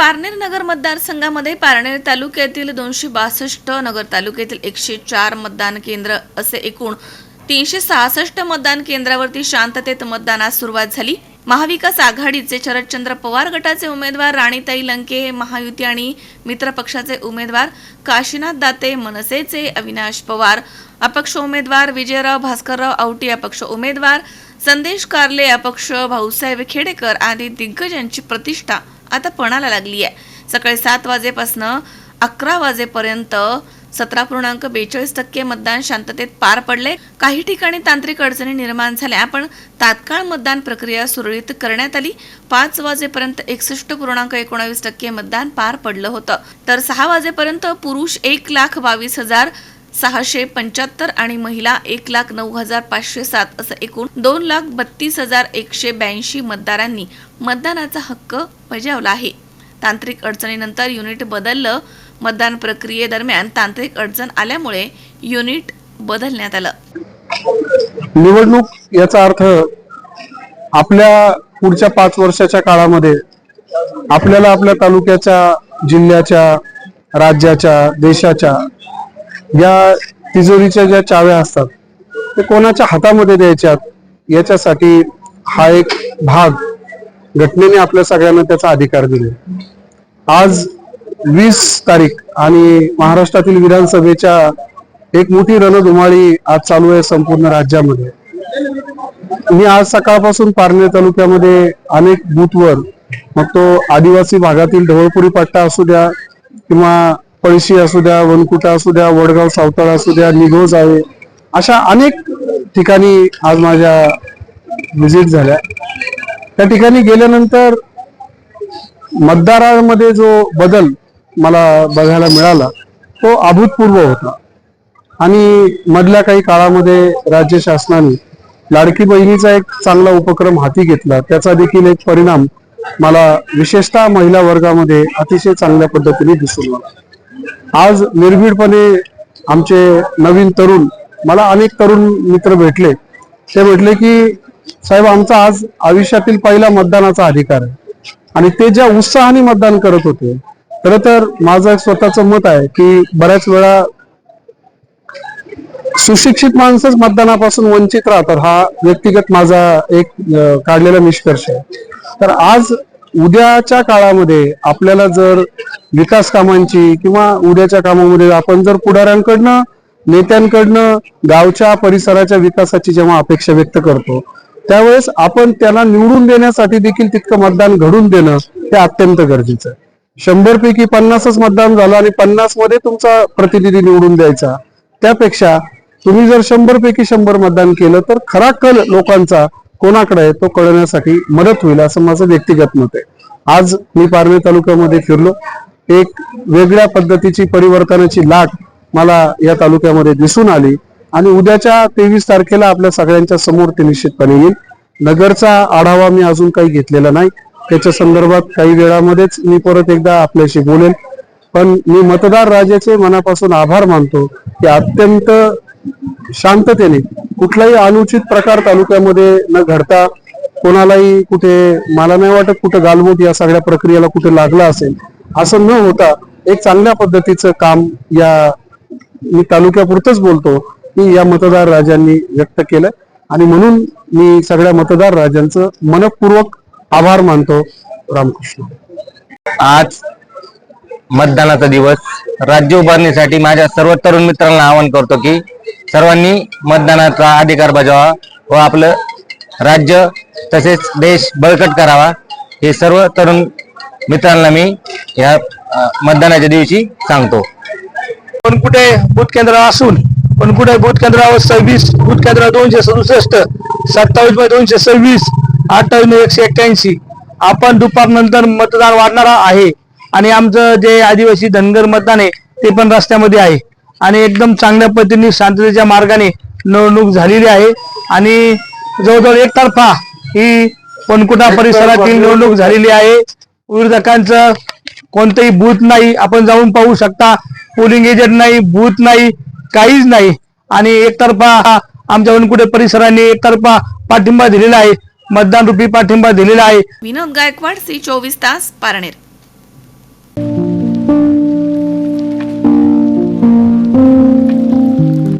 पारनेर नगर मतदारसंघामध्ये पारनेर तालुक्यातील दोनशे बासष्ट नगर तालुक्यातील एकशे चार मतदान केंद्र असे एकूण तीनशे सहासष्ट मतदान केंद्रावरती शांततेत मतदानास सुरुवात झाली. महाविकास आघाडीचे शरदचंद्र पवार गटाचे उमेदवार राणीताई लंके हे महायुती आणि मित्र पक्षाचे उमेदवार काशीनाथ दाते मनसेचे अविनाश पवार अपक्ष उमेदवार विजयराव भास्करराव आवटी अपक्ष उमेदवार संदेश कार्ले अपक्ष भाऊसाहेब खेडेकर आदी दिग्गजांची प्रतिष्ठा आता पणाला लागली आहे सकाळी सात वाजेपासून अकरा वाजेपर्यंत सतरा पूर्णांक बेचाळीस टक्के मतदान शांततेत पार पडले काही ठिकाणी तांत्रिक अडचणी निर्माण झाल्या पण तात्काळ मतदान प्रक्रिया सुरळीत करण्यात आली. पाच वाजेपर्यंत एकसष्ट पूर्णांक एकोणावीस टक्के मतदान पार पडलं होतं. तर सहा वाजेपर्यंत पुरुष एक लाख बावीस हजार सहाशे पंच्याहत्तर आणि महिला एक लाख नऊ हजार पाचशे सात असं एकूण दोन लाख बत्तीस हजार एकशे ब्याऐंशी मतदारांनी मतदानाचा हक्क बजावला आहे. तांत्रिक अडचणीनंतर युनिट बदललं मतदान प्रक्रियेदरम्यान तांत्रिक अडचण आल्यामुळे युनिट बदलण्यात आलं. निवडणूक याचा अर्थ आपल्या पुढच्या पाच वर्षाच्या काळामध्ये आपल्याला आपल्या तालुक्याच्या जिल्ह्याच्या राज्याच्या देशाच्या या तिजोरीच्या ज्या चाव्या असतात ते कोणाच्या हातामध्ये द्यायच्यात याच्यासाठी हा एक भाग घटनेने आपल्या सगळ्यांना त्याचा अधिकार दिले. आज वीस तारीख आणि महाराष्ट्रातील विधानसभेच्या एक मोठी रणधुमाळी आज चालू आहे संपूर्ण राज्यामध्ये. मी आज सकाळपासून पारनेर तालुक्यामध्ये अनेक बूथवर मग तो आदिवासी भागातील ढवळपुरी पट्टा असू द्या किंवा पळशी असू द्या वनकुटा असू द्या वडगाव सावताळा असू द्या निघोज आहे. अशा अनेक ठिकाणी आज माझ्या व्हिजिट झाल्या. त्या ठिकाणी गेल्यानंतर मतदारांमध्ये जो बदल मला बघायला मिळाला तो अभूतपूर्व होता. आणि मधल्या काही काळामध्ये राज्य शासनाने लाडकी बहिणीचा एक चांगला उपक्रम हाती घेतला. त्याचा देखील एक परिणाम मला विशेषतः महिला वर्गामध्ये अतिशय चांगल्या पद्धतीने दिसून आला. आज निर्भीडपणे आमचे नवीन तरुण मला अनेक तरुण मित्र भेटले. ते म्हटले की साहेब आमचा आज आयुष्यातील पहिला मतदानाचा अधिकार आहे. आणि ते ज्या उत्साहाने मतदान करत होते खर तर माझं एक स्वतःचं मत आहे की बऱ्याच वेळा सुशिक्षित माणसंच मतदानापासून वंचित राहतात हा व्यक्तिगत माझा एक काढलेला निष्कर्ष आहे. तर आज उद्याच्या काळामध्ये आपल्याला जर विकास कामांची किंवा उद्याच्या कामामध्ये आपण जर पुढाऱ्यांकडनं नेत्यांकडनं गावच्या परिसराच्या विकासाची जेव्हा अपेक्षा व्यक्त करतो त्यावेळेस आपण त्याला निवडून देण्यासाठी देखील तितकं मतदान घडून देणं हे अत्यंत गरजेचं आहे. शंभर पैकी पन्नासच मतदान झालं आणि पन्नासमध्ये तुमचा प्रतिनिधी निवडून द्यायचा. त्यापेक्षा तुम्ही जर शंभर पैकी शंभर मतदान केलं तर खरा कल लोकांचा कोणाकडे आहे तो कळण्यासाठी मदत होईल असं माझं व्यक्तिगत मत आहे. आज मी पारवे तालुक्यामध्ये फिरलो. एक वेगळ्या पद्धतीची परिवर्तनाची लाट मला या तालुक्यामध्ये दिसून आली आणि उद्याच्या तेवीस तारखेला आपल्या सगळ्यांच्या समोर ते निश्चितपणे येईल. नगरचा आढावा मी अजून काही घेतलेला नाही. त्याच्या संदर्भात काही वेळामध्येच मी परत एकदा आपल्याशी बोलेन पण मी मतदार राजाचे मनापासून आभार मानतो की अत्यंत शांततेने. कुठलाही अनुचित प्रकार तालुक्यामध्ये न घडता कोणालाही कुठे मला नाही वाटत कुठे गालबोट या सगळ्या प्रक्रियेला कुठे लागला असेल असं न होता एक चांगल्या पद्धतीचं काम या मी तालुक्यापुरतच बोलतो की या मतदार राजांनी व्यक्त केलं. आणि म्हणून मी सगळ्या मतदार राजांचं मनपूर्वक आभार मानतो. रामकृष्ण. आज मतदानाचा दिवस. राज्य उभारणीसाठी माझ्या सर्व तरुण मित्रांना आवाहन करतो की सर्वांनी मतदानाचा अधिकार बजावा व आपलं राज्य तसेच देश बळकट करावा. हे सर्व तरुण मित्रांना मी या मतदानाच्या दिवशी सांगतो. पण कुठे बूथ केंद्र असून पण कुठे बूथ केंद्रावर सव्वीस बूथ केंद्र दोनशे सदुसष्ट सत्तावीस बाय दोनशे सव्वीस अठ्ठावीस एकशे एक्क्याऐंशी. आपण दुपारनंतर मतदान वाढणारा आहे. आणि आमचं जे आदिवासी धनगर मतदान आहे ते पण रस्त्यामध्ये आहे. आणि एकदम चांगल्या पद्धतीने शांततेच्या मार्गाने निवडणूक झालेली आहे. आणि जवळजवळ एकतर्फा ही पनकुटा परिसरातील निवडणूक झालेली आहे. विरोधकांचं कोणतंही बूथ नाही. आपण जाऊन पाहू शकता पोलिंग एजंट नाही बूथ नाही काहीच नाही. आणि एकतर्फा आमच्या वनकुटे परिसराने एकतर्फा पाठिंबा दिलेला आहे. मतदान रुपी पाठिंबा दिलेला आहे. विनोद गायकवाड सी चोवीस तास पारनेर.